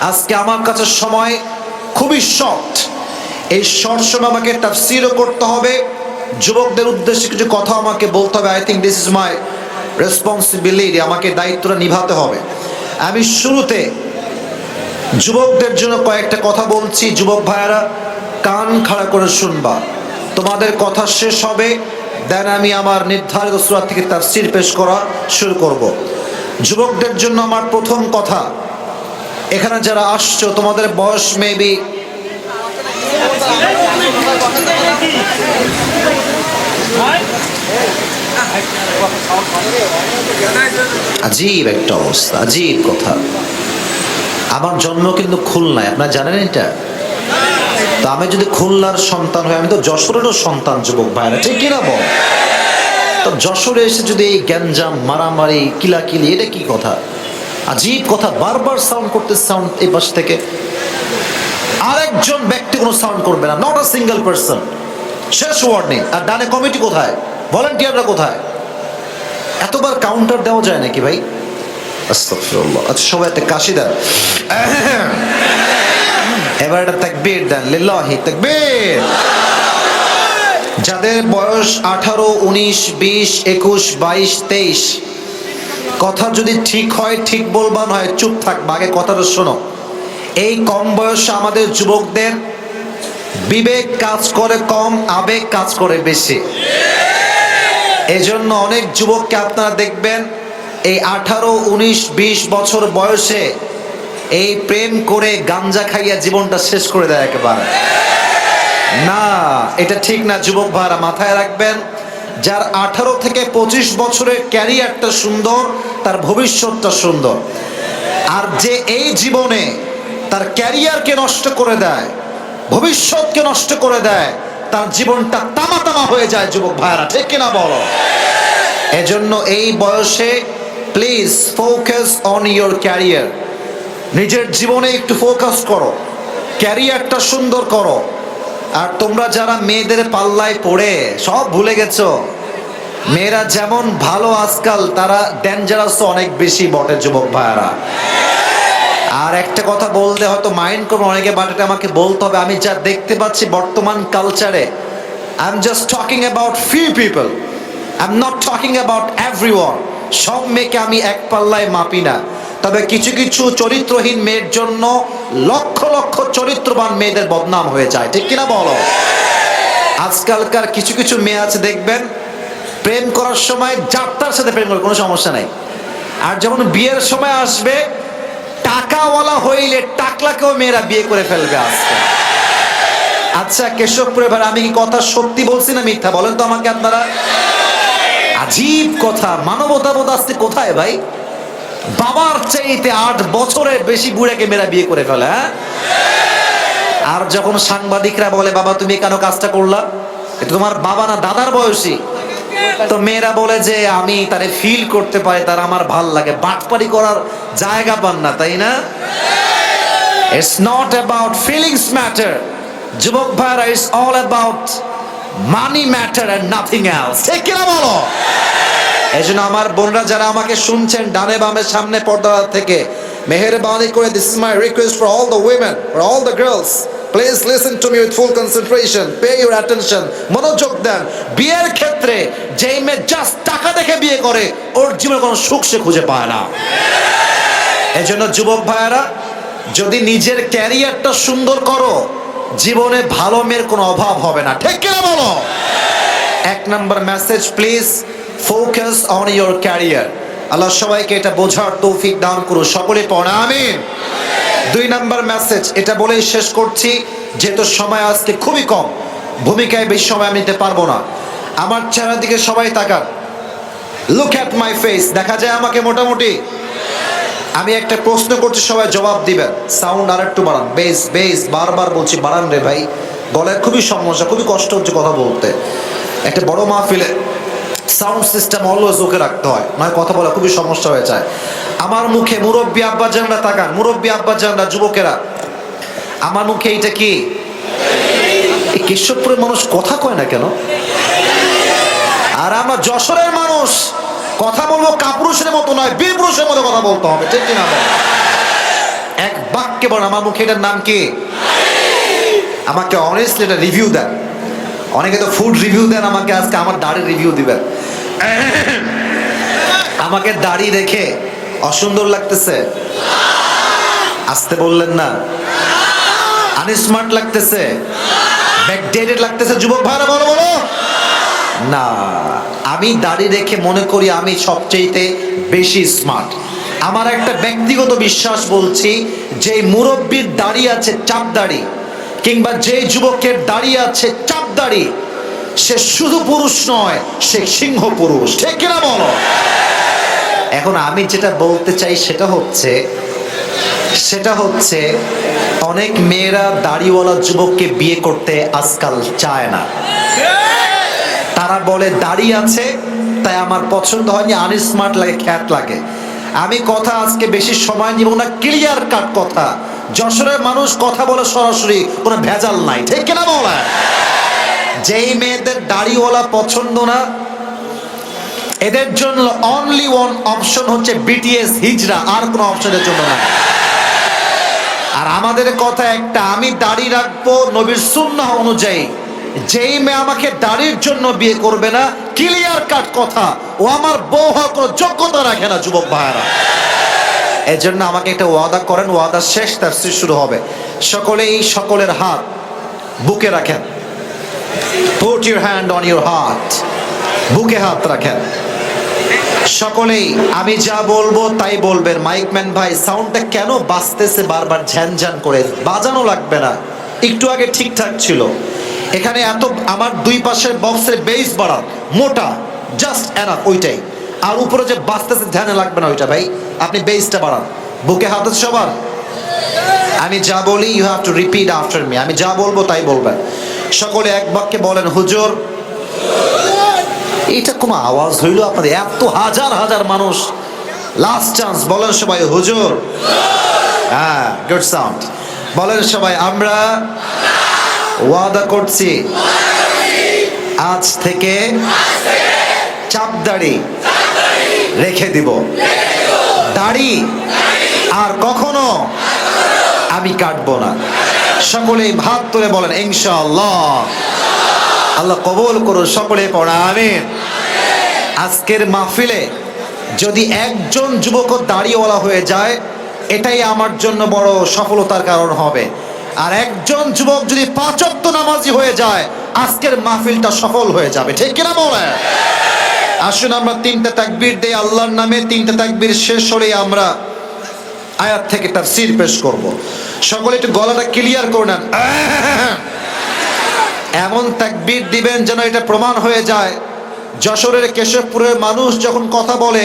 আজকে আমার কাছে সময় খুবই শর্ট এই শর্ট সময় আমাকে তাফসিরও করতে হবে। যুবকদের উদ্দেশ্যে কিছু কথা আমাকে বলতে হবে। I think this is my responsibility আমাকে দায়িত্বটা নিভাতে হবে। আমি শুরুতে যুবকদের জন্য কয়েকটা কথা বলছি। যুবক ভাইয়ারা, কান খাড়া করে শুনবা। তোমাদের কথা শেষ হবে। দেন আমি আমার নির্ধারিত সুরাত থেকে তার তাফসির পেশ করা শুরু করব। যুবকদের জন্য আমার প্রথম কথা এখানে যারা আসছো, তোমাদের বয়স মেবি আজীব একটা অবস্থা, আজীব কথা। আমার জন্ম কিন্তু খুলনায়, আপনারা জানেন এটা? তো আমি যদি খুলনার সন্তান হই, আমি তো যশোরেরও সন্তান, যুবক ভাইরা, ঠিক কিনা বল? তো যশোরে এসে যদি এই গ্যাঞ্জাম, মারামারি, কিলাকিলি, এটা কি কথা? আজীব কথা বারবার সাউন্ড করতে সাউন্ড এই পাশ থেকে। আরেকজন ব্যক্তি কোনো সাউন্ড করবে না নট আ সিঙ্গেল পার্সন শেষ ওয়ার্নিং আর ডানে কমিটি কোথায়? ভলেন্টিয়াররা কোথায়? এতবার কাউন্টার দেওয়া যায় নাকি ভাই? আচ্ছা সবাই একটা কাশি দেন। এবার একটা তাকবীর দেন। লিল্লাহি তাকবীর। যাদের বয়স আঠারো, উনিশ, বিশ, একুশ, বাইশ, তেইশ কথা যদি ঠিক হয়, ঠিক বলবা, নয় চুপ থাক আগে কথাটা শোনো। এই কম বয়সে আমাদের যুবকদের বিবেক কাজ করে কম, আবেগ কাজ করে বেশি। এজন্য অনেক যুবককে আপনারা দেখবেন, এই আঠারো, উনিশ, বিশ বছর বয়সে এই প্রেম করে গাঞ্জা খাইয়া জীবনটা শেষ করে দেয় একেবারে। না, এটা ঠিক না, যুবক ভাইরা মাথায় রাখবেন যার আঠারো থেকে পঁচিশ বছরের ক্যারিয়ারটা সুন্দর, তার ভবিষ্যৎটা সুন্দর। আর যে এই জীবনে তার ক্যারিয়ারকে নষ্ট করে দেয়, ভবিষ্যৎকে নষ্ট করে দেয়, তার জীবনটা তামা তামা হয়ে যায়, যুবক ভাইরা ঠিক কিনা বলো? এজন্য এই বয়সে please focus on your career নিজের জীবনে একটু ফোকাস করো। ক্যারিয়ারটা সুন্দর করো। আর তোমরা যারা মেয়েদের পাল্লায় পড়ে, সব ভুলে গেছো? মেয়েরা যেমন ভালো আজকাল, তারা ডেঞ্জারাস অনেক বেশি বটে, যুবক ভাইয়ারা। আর একটা কথা বলতে হয়তো মাইন্ড করব অনেকে বাট এটা আমাকে বলতে হবে। আমি যা দেখতে পাচ্ছি বর্তমান কালচারে I am just talking about few people I am not talking about every সব মেয়েকে আমি এক পাল্লায় মাপি না। তবে কিছু কিছু চরিত্রহীন মেয়ের জন্য লক্ষ লক্ষ চরিত্রবান মেয়েদের বদনাম হয়ে যায়। ঠিক কিনা বলো? আজকালকার কিছু কিছু মেয়ে আছে, দেখবেন, প্রেম করার সময় যাত্রার সাথে প্রেম করে, কোনো সমস্যা নাই। আর যখন বিয়ের সময় আসবে, টাকাওয়ালা হইলে টাকলাকেও মেয়েরা বিয়ে করে ফেলবে আজকে। আচ্ছা কেশবপুরে ভাই আমি কি কথা সত্যি বলছি না মিথ্যা? বলেন তো আমাকে আপনারা। আজীব কথা মানবতা বোধ আসতে কোথায় ভাই? বাবার চাইতে আট বছরের বেশি বুড়াকে মেয়েরা বিয়ে করে ফেলে হ্যাঁ? আর যখন সাংবাদিকরা বলে, বাবা, তুমি কেন কাজটা করলা? এটা তোমার বাবা না দাদার বয়সী। তো মেয়েরা বলে যে, আমি তারে ফিল করতে পারি, তার আমার ভালো লাগে। বাটপারি করার জায়গা পান না, তাই না? It's not about feelings matter যুবক ভাইরা it's all about money matter and nothing else ঠিক কিনা বলো? এই জন্য আমার বোনরা যারা আমাকে শুনছেন ডানে বামের সামনে পর্দা থেকে, মেহেরবানি করে this my request for all the women for all the girls please listen to me with full concentration pay your attention মনোযোগ দেন। বিয়ের ক্ষেত্রে যেই মেয়ে জাস্ট টাকা দেখে বিয়ে করে, ওর জীবনে কোনো সুখ সে খুঁজে পায় না। এজন্য যুবক ভাইয়েরা, যদি নিজের ক্যারিয়ারটা সুন্দর করো, জীবনে ভালো মেয়ের কোনো অভাব হবে না। ঠিক কিনা বলো? এক নম্বর message please focus on your career আল্লাহ সবাইকে এটা বোঝার তৌফিক দান করো সকলে পড়া, আমিন। দুই নাম্বার মেসেজ এটা বলেই শেষ করছি, যেহেতু সময় আজকে খুবই কম, ভূমিকায় বেশি সময় আমি নিতে পারব না। আমার চেহারার দিকে সবাই তাকান। লুক অ্যাট মাই ফেস দেখা যায় আমাকে মোটামুটি। আমি একটা প্রশ্ন করছি, সবাই জবাব দিবেন। সাউন্ড আর একটু বাড়ান। বেস বেস বারবার বলছি, বাড়ান রে ভাই। গলায় খুবই সমস্যা, খুবই কষ্ট হচ্ছে কথা বলতে। একটা বড় মাহফিলে সাউন্ড সিস্টেম অলওয়েজ ওকে রাখতে হয়। নয় কথা বলা খুবই সমস্যা হয়ে যায়। আমার মুখে মুরব্বী আব্বা জানরা তাকান। মুরব্বী আব্বা জানরা, যুবকেরা। আমার মুখে এইটা কি? এই কেশবপুরের মানুষ কথা কয় না কেন? আর আমরা যশোরের মানুষ, কথা বলব কাপুরুষের মতো নয় বীর পুরুষের মতো কথা বলতে হবে, ঠিক কিনা? এক বাক্যে বল আমার মুখে এটার নাম কি? আমাকে অনেস্টলি এটা রিভিউ দেন। অনেকে তো ফুড রিভিউ দেন আমাকে, আজকে আমার দাড়ির রিভিউ দিবেন। আমাকে দাড়ি রেখে অসুন্দর লাগতেছে। আসতে বললেন না। আনস্মার্ট লাগতেছে। ব্যাকডেটেড লাগতেছে। যুবক ভাইরা, বলো বলো। না, আমি দাড়ি রেখে মনে করি আমি সবচেয়েতে বেশি স্মার্ট আমার একটা ব্যক্তিগত বিশ্বাস বলছি যে মুরব্বীর দাড়ি আছে চাপ দাড়ি, কিংবা যে যুবকের দাড়ি আছে চাপ দাড়ি সে শুধু পুরুষ নয়, সে সিংহ পুরুষ। ঠিক কিনা বলো? এখন আমি যেটা বলতে চাই সেটা হচ্ছে সেটা হচ্ছে অনেক মেয়েরা দাড়িওয়ালা যুবককে বিয়ে করতে আজকাল চায় না। তারা বলে, দাড়ি আছে, তাই আমার পছন্দ হয়নি, আনস্মার্ট লাগে, খ্যাত লাগে। আমি কথা আজকে বেশি সময় নিব না, ক্লিয়ার কাট কথা। যশোরের মানুষ কথা বলে সরাসরি, কোনো ভেজাল নাই। ঠিক কিনা বলা? যেই মেয়েদের দাড়িওয়ালা পছন্দ না, এদের জন্য অনলি ওয়ান অপশন হচ্ছে বিটিএস হিজরা আর কোনো অপশনের জন্য না। আর আমাদের কথা একটা, আমি দাড়ি রাখব নবীর সুন্নাহ অনুযায়ী। যেই মেয়ে আমাকে দাড়ির জন্য বিয়ে করবে না ক্লিয়ার কাট কথা। ও আমার বউ হওয়ার কোনো যোগ্যতা রাখে না, যুবক ভাইয়েরা। এই জন্য আমাকে একটা ওয়াদা করেন, ওয়াদা শেষ তাফসীর শুরু হবে। সকলেই সকলের হাত বুকে রাখেন। Put your hand on your heart বুকে হাত রাখেন। সকলেই, আমি যা বলব তাই বলবেন। মাইকম্যান ভাই, সাউন্ডটা কেন বাজতেছে বারবার ঝ্যান করে? বাজানো লাগবে না। একটু আগে ঠিকঠাক ছিল। এখানে এত, আমার দুই পাশের বক্সের বেস বাড়ান। মোটা। জাস্ট এনাফ ওইটাই। আর উপরে যে বাজতেছে ধ্যানে লাগবে না ওইটা ভাই। আপনি বেসটা বাড়ান। বুকে হাত সবার? আমি যা বলি you have to repeat after me আমি যা বলব তাই বলবেন। সকলে এক বাক্যে বলেন, হুজুর এটা কোনো আওয়াজ হইল আপনাদের? এত হাজার হাজার মানুষ লাস্ট চান্স বলেন সবাই, হুজুর হ্যাঁ গুড সাউন্ড বলেন সবাই, আমরা ওয়াদা করছি, আজ থেকে চাপ দাড়ি রেখে দিব। দাড়ি আর কখনো আমি কাটবো না। সকলেই ভাত তুলে বলেন, ইনশাআল্লাহ। আল্লাহ কবুল করুন সকলে পড়া, আমিন। আজকের মাহফিলে যদি একজন যুবক দাড়িওয়ালা হয়ে যায়, এটাই আমার জন্য বড় সফলতার কারণ হবে। আর একজন যুবক যদি পাঁচত্ব নামাজি হয়ে যায়, আজকের মাহফিলটা সফল হয়ে যাবে। ঠিক কিনা বলে আসুন আমরা তিনটা তাকবীর দেই, আল্লাহর নামে তিনটা তাকবীর শেষ হলে আমরা। আয়াত থেকে তার সির পেশ করব। সকলে একটু গলাটা ক্লিয়ার করে নেন। এমন তাকবীর দিবেন যেন এটা প্রমাণ হয়ে যায়। যশোরের কেশবপুরের মানুষ যখন কথা বলে,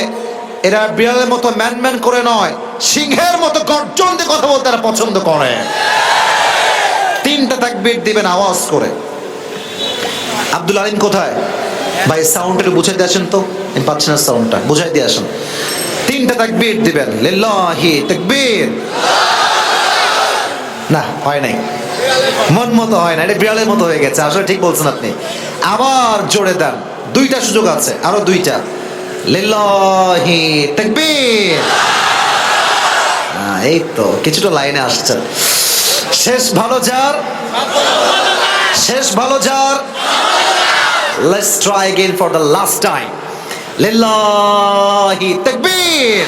এরা বিড়ালের মতো ম্যান ম্যান করে নয়, সিংহের মতো গর্জন দিয়ে কথা বলতে এরা পছন্দ করে। তিনটা তাকবীর দিবেন আওয়াজ করে। আব্দুল আলিম কোথায়? ভাই সাউন্ড একটু বুঝাই দিয়ে আসেন তো। পাচ্ছি না সাউন্ডটা বুঝাই দিয়ে আসেন। তিনটা তাকবীর দিবেন লিল্লাহি তাকবীর না হয় নাই মন মতো হয় না এটা বিড়ালের মতো হয়ে গেছে আসলে ঠিক বলছেন আপনি আবার জোরে দেন দুইটা সুযোগ আছে আরো দুইটা লিল্লাহি তাকবীর হ্যাঁ, এই তো কিছুটা লাইনে আসছে শেষ ভালো যার শেষ ভালো যার let's try again for the last time লিল্লাহি তাকবীর।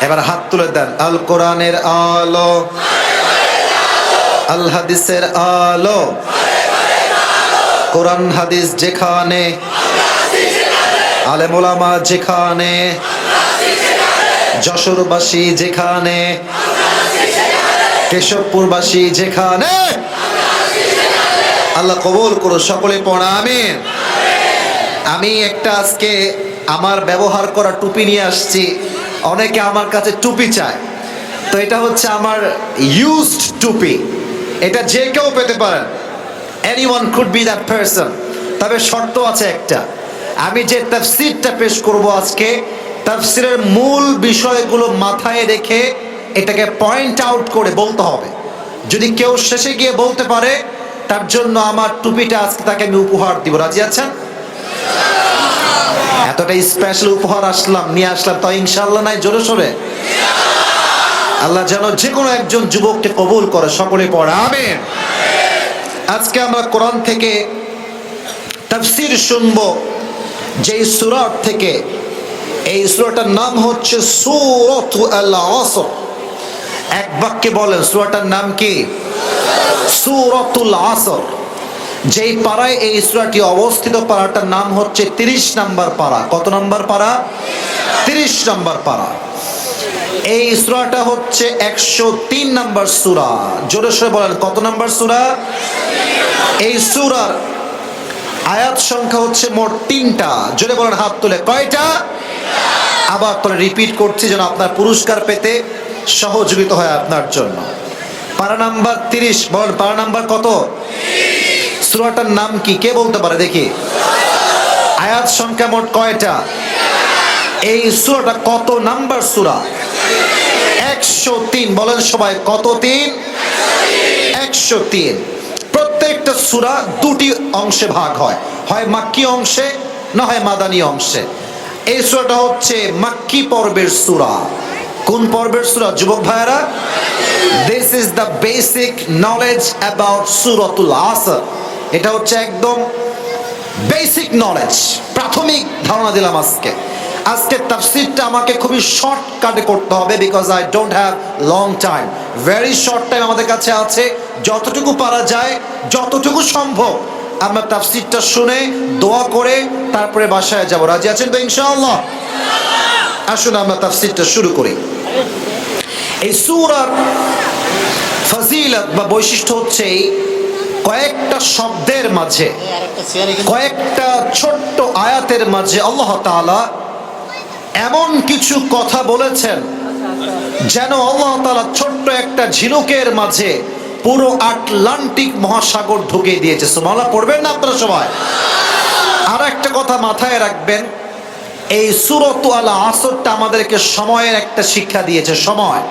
এবার হাত তুলে দেন। আল কোরআনের আলো। আল হাদিসের আলো। কোরআন হাদিস যেখানে। আলেম ওলামা যেখানে। যশোরবাসী যেখানে। কেশবপুরবাসী যেখানে। আল্লাহ কবুল করো সকলে পড়া, আমিন। আমি একটা আজকে আমার ব্যবহার করা টুপি নিয়ে আসছি। অনেকে আমার কাছে টুপি চায়। তো এটা হচ্ছে আমার ইউজড টুপি। এটা যে কেউ পেতে পারেন। Any one could be that person তবে শর্ত আছে একটা। আমি যে তাফসিরটা পেশ করব আজকে, তাফসিরের মূল বিষয়গুলো মাথায় রেখে এটাকে পয়েন্ট আউট করে বলতে হবে। যদি কেউ শেষে গিয়ে বলতে পারে, তার জন্য আমার টুপিটা আজকে তাকে আমি উপহার দিব। রাজি আছেন? এতটা স্পেশাল উপহার আসলাম, নিয়ে আসলাম তো ইনশাল্লাহ নাই, জোরে সোরে। আল্লাহ যেন যে কোনো একজন যুবককে কবুল করে, সকলে পড়ে, আমেন। আজকে আমরা কোরআন থেকে তাফসির শুনব, যেই সুরাট থেকে। এই সুরাটার নাম হচ্ছে সুরত আল আসর এক বাক্যে বলেন, সুরাটার নাম কি? সুরতুল আসর। যেই পাড়ায় এই সুরাটি অবস্থিত, পাড়াটার নাম হচ্ছে তিরিশ নাম্বার পাড়া। কত নাম্বার পাড়া? তিরিশ নাম্বার পাড়া। এই সুরাটা হচ্ছে একশো তিন নাম্বার সুরা। জোরে সরে বলেন, কত নাম্বার সুরা? এই সুরার আয়াত সংখ্যা হচ্ছে মোট তিনটা। জোরে বলেন, হাত তুলে, কয়টা? আবার তোরা রিপিট করছি যেন আপনার পুরস্কার পেতে সহযোগিতা হয় আপনার জন্য। পারা নাম্বার তিরিশ, বলেন পারা নাম্বার কত? সুরাটার নাম কি? কে বলতে পারে? দেখি। আয়াত সংখ্যা মোট কয়টা? এই সুরাটা কত নাম্বার সুরা? একশো তিন। বলেন সবাই, কত তিন? একশো তিন। প্রত্যেকটা সুরা দুটি অংশে ভাগ হয়। হয় মাক্কি অংশে, না হয় মাদানি অংশে। এই সুরাটা হচ্ছে মাক্কি পর্বের সুরা। কোন পর্বের সুরা, যুবক ভাইয়েরা? This is the basic knowledge about সুরতুল আসর এটা হচ্ছে একদম বেসিক নলেজ প্রাথমিক ধারণা দিলাম আজকে। আজকে তাফসিরটা আমাকে খুবই শর্টকাটে করতে হবে because I don't have long time very short time আমাদের কাছে আছে, যতটুকু পারা যায়, যতটুকু সম্ভব। আমরা তাফসিরটা শুনে দোয়া করে তারপরে বাসায় যাব। রাজি আছেন তো ইনশাআল্লাহ? আসুন আমরা তাফসিরটা শুরু করি। এই সুরার ফজিলত বা বৈশিষ্ট্য হচ্ছে কয়েকটা শব্দের মাঝে, কয়েকটা ছোট্ট আয়াতের মাঝে আল্লাহ তাআলা এমন কিছু কথা বলেছেন, যেন আল্লাহ তাআলা ছোট্ট একটা ঝিনুকের মাঝে পুরো আটলান্টিক মহাসাগর ঢুকিয়ে দিয়েছে। সুমালা পড়বেন না আপনারা সবাই? আর একটা কথা মাথায় রাখবেন, এই সুরত আল আসরটা আমাদেরকে সময়ের একটা শিক্ষা দিয়েছে, সময়।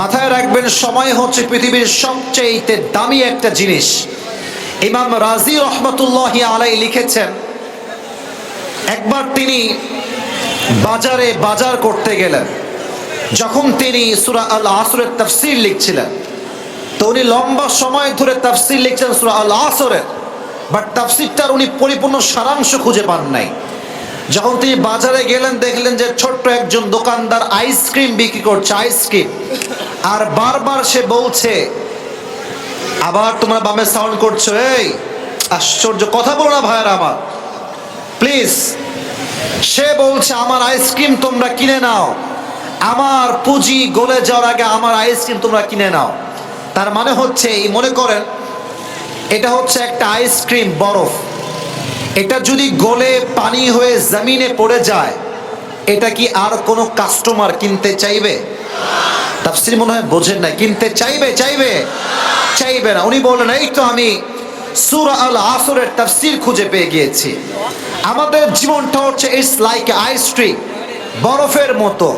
মাথায় রাখবেন, সময় হচ্ছে পৃথিবীর সবচেয়ে দামি একটা জিনিস। ইমাম রাজি রহমতুল্লাহ আলাই লিখেছেন, একবার তিনি বাজারে বাজার করতে গেলেন, যখন তিনি সুরা আল আসরের তাফসির লিখছিলেন, তো উনি লম্বা সময় ধরে তাফসির লিখছেন সুরা আল আসরের বাট তাফসিরটার উনি পরিপূর্ণ সারাংশ খুঁজে পান নাই। যখন তিনি বাজারে গেলেন, দেখলেন যে ছোট্ট একজন দোকানদার আইসক্রিম বিক্রি করছে, আইসক্রিম, আর বারবার সে বলছে আবার তোমরা বামে সাউন্ড করছ, এই, আশ্চর্য কথা বলো না ভাইয়ের আমার। প্লিজ সে বলছে, আমার আইসক্রিম তোমরা কিনে নাও। আমার পুঁজি গলে যাওয়ার আগে আমার আইসক্রিম তোমরা কিনে নাও। তার মানে হচ্ছে, এই মনে করেন, এটা হচ্ছে একটা আইসক্রিম বরফ। এটা যদি গলে পানি হয়ে জমিনে পড়ে যায়, এটা কি আর কোনো কাস্টমার কিনতে চাইবে? তাফসির মনে হয় বোঝেন না কিনতে চাইবে চাইবে চাইবে না। উনি বললেন, এই তো আমি সুরা আল আসরের তাফসির খুঁজে পেয়ে গিয়েছি। আমাদের জীবনটা হচ্ছে ইটস লাইক আইসক্রিম বরফের মতো।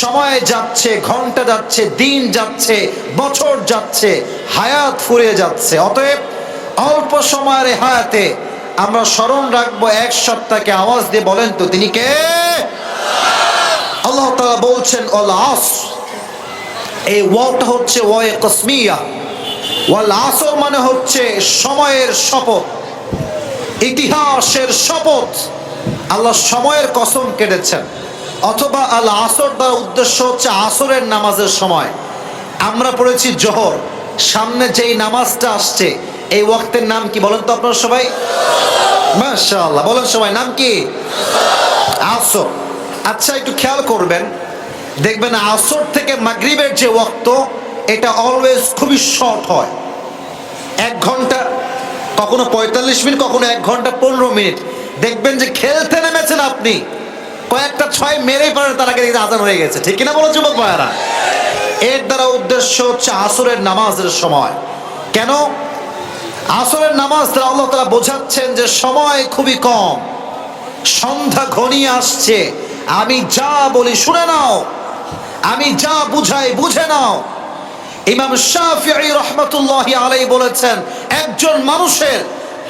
সময় যাচ্ছে, ঘণ্টা যাচ্ছে, দিন যাচ্ছে, বছর যাচ্ছে, হায়াত ফুরিয়ে যাচ্ছে। অতএব অল্প সময়ের হায়াতে আমরা স্মরণ রাখব, এক সপ্তাহকে আওয়াজ দিয়ে বলেন তো, তিনি কে? আল্লাহ তাআলা বলছেন অল আস এই ওয়াটা হচ্ছে ওয়ে কসমিয়া। ওয়াল আসর মানে হচ্ছে সময়ের শপথ, ইতিহাসের শপথ। আল্লাহ সময়ের কসম কেটেছেন। অথবা আল আসর দ্বারা উদ্দেশ্য হচ্ছে আসরের নামাজের সময়। আমরা পড়েছি জোহর। সামনে যেই নামাজটা আসছে, এই ওয়াক্তের নাম কি বলেন তো আপনারা সবাই? মাশাআল্লাহ, বলেন সবাই, নাম কি? আসর। আচ্ছা একটু খেয়াল করবেন। দেখবেন আসর থেকে মাগরিবের যে ওয়াক্ত, এটা অলওয়েজ খুবই শর্ট হয়। এক ঘণ্টা, কখনো পঁয়তাল্লিশ মিনিট, কখনো এক ঘণ্টা পনেরো মিনিট। দেখবেন যে খেলতে নেমেছেন আপনি। কয়েকটা ছয় মেরেই পারেন, তার আগে আজান হয়ে গেছে। ঠিক কিনা বলো, যুবক ভাইয়ারা? এর দ্বারা উদ্দেশ্য হচ্ছে আসরের নামাজের সময়। কেন? আসরের নামাজ দ্বারা আল্লাহ তারা বোঝাচ্ছেন যে সময় খুবই কম। সন্ধ্যা ঘনিয়ে আসছে। আমি যা বলি শুনে নাও। আমি যা বুঝাই, বুঝে নাও। ইমাম শাফিঈ রহমতুল্লাহ আলাই বলেছেন, একজন মানুষের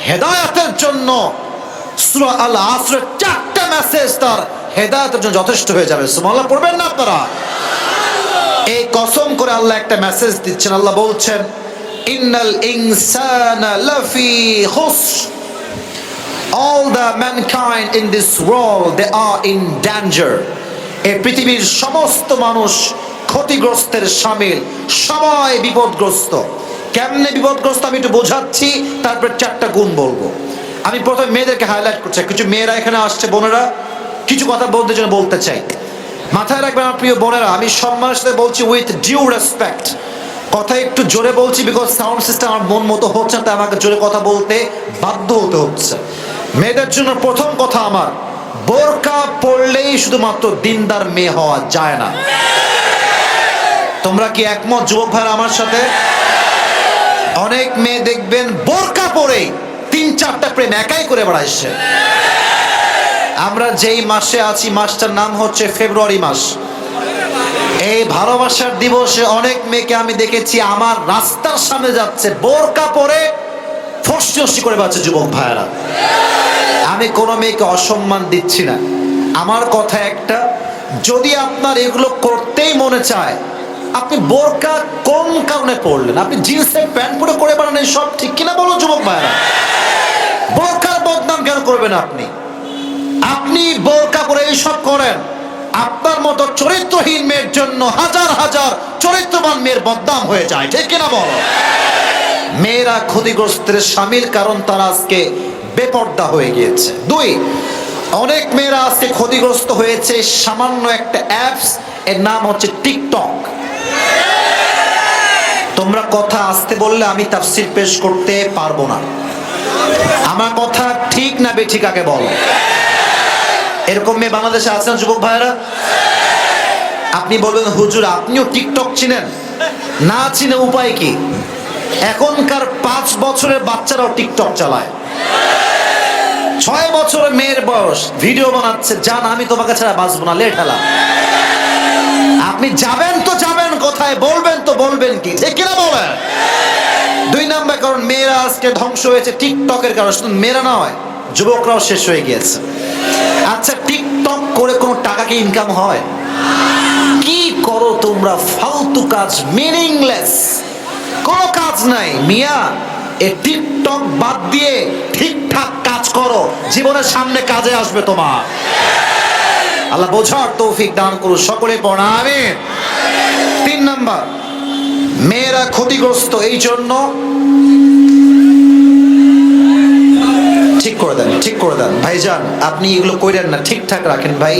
হেদায়াতের জন্য সূরা আল আসরের চারটা মেসেজ তার হেদায়াতের জন্য যথেষ্ট হয়ে যাবে। সুবহানাল্লাহ, পড়বেন না আপনারা? এই কসম করে আল্লাহ একটা মেসেজ দিচ্ছেন। আল্লাহ বলছেন, ইন্নাল ইনসানা লাফি খুসর। All the mankind in this world, they are in danger. এই পৃথিবীর সমস্ত মানুষ ক্ষতিগ্রস্তের সামিল, সবাই বিপদগ্রস্ত। কেমনে বিপদগ্রস্ত আমি একটু বোঝাচ্ছি, তারপর চারটা গুণ বলব। আমি প্রথমে মেয়েদেরকে হাইলাইট করছি। কিছু মেয়েরা এখানে আসছে, বোনেরা, কিছু কথা বলতে জন্য বলতে চাই। মাথায় রাখবেন আমার প্রিয় বোনেরা, আমি সম্মানের সাথে বলছি উইথ ডিউ রেসপেক্ট কথা একটু জোরে বলছি বিকজ সাউন্ড সিস্টেম আমার মন মতো হচ্ছে না, তাই আমাকে জোরে কথা বলতে বাধ্য হতে হচ্ছে। মেয়েদের জন্য প্রথম কথা আমার বোরকা পড়লেই শুধুমাত্র দিনদার মেয়ে হওয়া যায় না। তোমরা কি একমত, যুবক ভাইরা আমার সাথে? অনেক মেয়ে দেখবেন বোরকা পরে তিন চারটা প্রেম একাই করে বেড়াইছে আমরা যেই মাসে আছি, মাসটার নাম হচ্ছে ফেব্রুয়ারি মাস। এই ভালোবাসার দিবসে অনেক মেয়েকে আমি দেখেছি, আমার রাস্তার সামনে যাচ্ছে, বোরকা পরে ফসি করে বাচ্চা যুবক ভাইয়েরা। আমি কোনো মেয়েকে অসম্মান দিচ্ছি না। আমার কথা একটা, যদি আপনার এগুলো করতেই মনে চায়, আপনি বোরকা কোন কারণে পড়লেন আপনি জিন্সের প্যান্ট পরে করে বেড়ান, এই সব ঠিক কিনা বলো যুবক ভাইয়েরা? বোরকার বদনাম কেন করবেন আপনি? আপনি বোরকা পরে এইসব করেন। আপনার মতো চরিত্রহীন মেয়ের জন্য হাজার হাজার চরিত্রবান মেয়ের বদনাম হয়ে যায়, ঠিক কিনা বলো? মেয়েরা ক্ষতিগ্রস্তের সামিল কারণ তারা আজকে বেপর্দা হয়ে গিয়েছে। দুই, অনেক মেয়েরা আজকে ক্ষতিগ্রস্ত হয়েছে সামান্য একটা অ্যাপস, এর নাম হচ্ছে টিকটক। তোমরা কথা আসতে বললে আমি তাফসির পেশ করতে পারব না। আমার কথা ঠিক না বেঠিক আগে বলো। এরকম মেয়ে বাংলাদেশে আছেন যুবক ভাইরা আপনি বলবেন, হুজুর, আপনিও টিকটক চিনেন? না চিনে উপায় কি? এখনকার পাঁচ বছরের বাচ্চারাও টিকটক চালায়। ছয় বছরের মেয়ের বয়স। ভিডিও বানাচ্ছে যান আমি তোমাকে ছাড়া বাঁচবো না, লেট হেলা। আপনি যাবেন তো যাবেন কোথায়, বলবেন তো বলবেন কি, ঠিক কিনা বলেন? দুই নাম্বার কারণ, মেয়েরা আজকে ধ্বংস হয়েছে টিকটকের কারণে শুধু মেয়েরা নয় যুবকরাও শেষ হয়ে গিয়েছে। আচ্ছা টিকটক করে কোনো টাকা কি ইনকাম হয়? কি করো তোমরা, ফালতু কাজ মিনিংলেস কোনো কাজ নাই। মিয়া, এ টিকটক বাদ দিয়ে ঠিকঠাক করো, জীবনের সামনে কাজে আসবে তোমার। আল্লাহ বোঝার তৌফিক দান করুন, সকলে পড়া, আমিন। তিন নাম্বার, মেয়েরা ক্ষতিগ্রস্ত, এই জন্য ঠিক করে দেন, ঠিক করে দেন। ভাইজান, আপনি এগুলো কইরেন না, ঠিকঠাক রাখেন ভাই।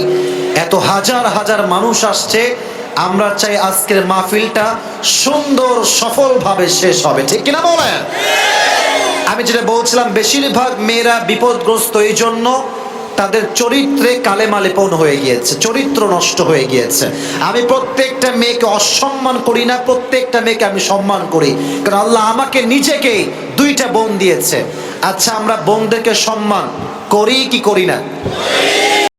এত হাজার হাজার মানুষ আসছে, আমরা চাই আজকের মাহফিলটা সুন্দর সফলভাবে শেষ হবে, ঠিক কিনা বলেন? আমি যেটা বলছিলাম, বেশিরভাগ মেয়েরা বিপদগ্রস্ত এই জন্য তাদের চরিত্রে কালে মালে লেপন হয়ে গিয়েছে, চরিত্র নষ্ট হয়ে গিয়েছে। আমি প্রত্যেকটা মেয়েকে অসম্মান করি না, প্রত্যেকটা মেয়েকে আমি সম্মান করি। কারণ আল্লাহ আমাকে নিজেকে দুইটা বোন দিয়েছে। আচ্ছা আমরা বোনদেরকে সম্মান করি কি করি না?